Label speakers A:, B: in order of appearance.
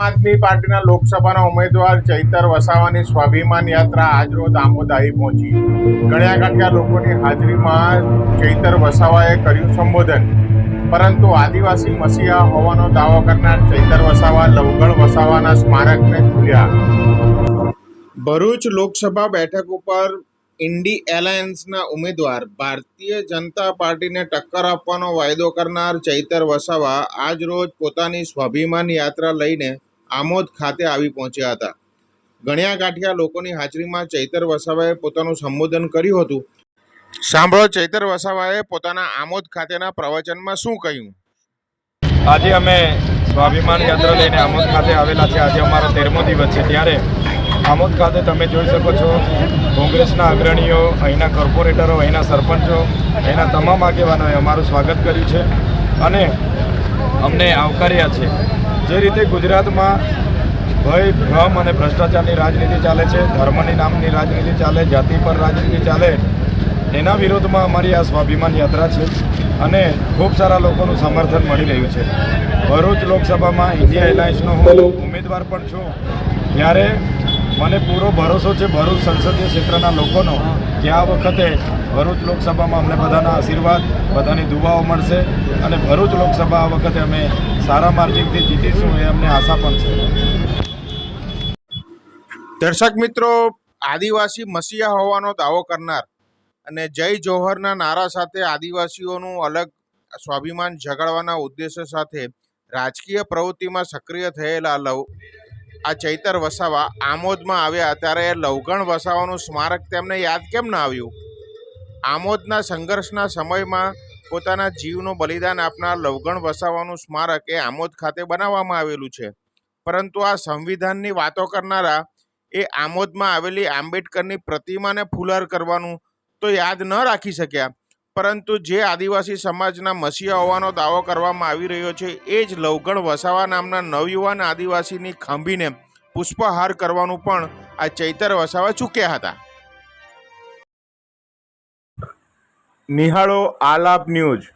A: આદમી પાર્ટીના લોકસભાના ઉમેદવાર ચૈતર વસાવાની સ્વાભિમાન યાત્રા આજરોજ આમોદ પહોંચી. ગણ્યા ગણ્યા લોકોની હાજરીમાં ચૈતર વસાવાએ કર્યું સંબોધન. પરંતુ આદિવાસી મસીહા હોવાનો દાવો કરનાર ચૈતર વસાવા લવગણ વસાવાના સ્મારકને ખુલ્યા. ભરૂચ લોકસભા બેઠક ઉપર ઇન્ડી એલાયન્સના ઉમેદવાર ભારતીય જનતા પાર્ટીને ટક્કર આપવાનો વાયદો કરનાર ચૈતર વસાવા આજ રોજ પોતાની સ્વાભિમાન યાત્રા લઈને આમોદ ખાતે આવી પહોંચ્યા હતા. ગણ્યા ગાંઠિયા લોકોની હાજરીમાં ચૈતર વસાવાએ પોતાનું સંબોધન કર્યું હતું. સાંભળો, ચૈતર વસાવાએ પોતાના આમોદ ખાતેના પ્રવચનમાં શું કહ્યું?
B: આજે અમે સ્વાભિમાન યાત્રા લઈને આમોદ ખાતે આવેલા છે આજે અમારો તેરમો દિવસ છે. ત્યારે આમોદ ખાતે તમે જોઈ શકો છો કોંગ્રેસના અગ્રણીઓ અહીંના કોર્પોરેટરો અહીંના સરપંચો અહીંના તમામ આગેવાનોએ અમારું સ્વાગત કર્યું છે અને અમને આવકાર્યા છે. જે રીતે ગુજરાતમાં ભય ભ્રમ અને ભ્રષ્ટાચારની રાજનીતિ ચાલે છે ધર્મની નામની રાજનીતિ ચાલે જાતિ પર રાજનીતિ ચાલે એના વિરોધમાં અમારી આ સ્વાભિમાન યાત્રા છે અને ખૂબ સારા લોકોનું સમર્થન મળી રહ્યું છે. ભરૂચ લોકસભામાં ઇન્ડિયા એલાયન્સનો હું ઉમેદવાર પણ છું. ત્યારે મને પૂરો ભરોસો છે ભરૂચ સંસદીય ક્ષેત્રના લોકોનો કે આ વખતે ભરૂચ લોકસભામાં અમને બધાના આશીર્વાદ બધાની દુવાઓ મળશે અને ભરૂચ લોકસભા આ વખતે અમે સારા માર્જિનથી જીતીશું એ અમને આશા પણ છે.
A: દર્શક મિત્રો આદિવાસી મસીહા હોવાનો દાવો કરનાર અને જય જોહરના નારા સાથે આદિવાસીઓનું અલગ સ્વાભિમાન જગાડવાના ઉદ્દેશ્ય સાથે રાજકીય પ્રવૃત્તિમાં સક્રિય થયેલા લવ આ ચૈતર વસાવા આમોદમાં આવ્યા ત્યારે લવગણ વસાવાનું સ્મારક તેમને યાદ કેમ ન આવ્યું? આમોદના સંઘર્ષના સમયમાં પોતાના જીવનું બલિદાન આપનાર લવગણ વસાવાનું સ્મારક એ આમોદ ખાતે બનાવવામાં આવેલું છે. પરંતુ આ સંવિધાનની વાતો કરનારા એ આમોદમાં આવેલી આંબેડકરની પ્રતિમાને ફુલાર કરવાનું તો યાદ ન રાખી શક્યા. પરંતુ જે આદિવાસી સમાજના મસીહા હોવાનો દાવો કરવામાં આવી રહ્યો છે, એ જ લવગણ વસાવા નામના નવયુવાન આદિવાસીની ખાંભીને પુષ્પહાર કરવાનું પણ આ ચૈતર વસાવા ચૂક્યા હતા. નિહાળો આલાપ ન્યૂઝ.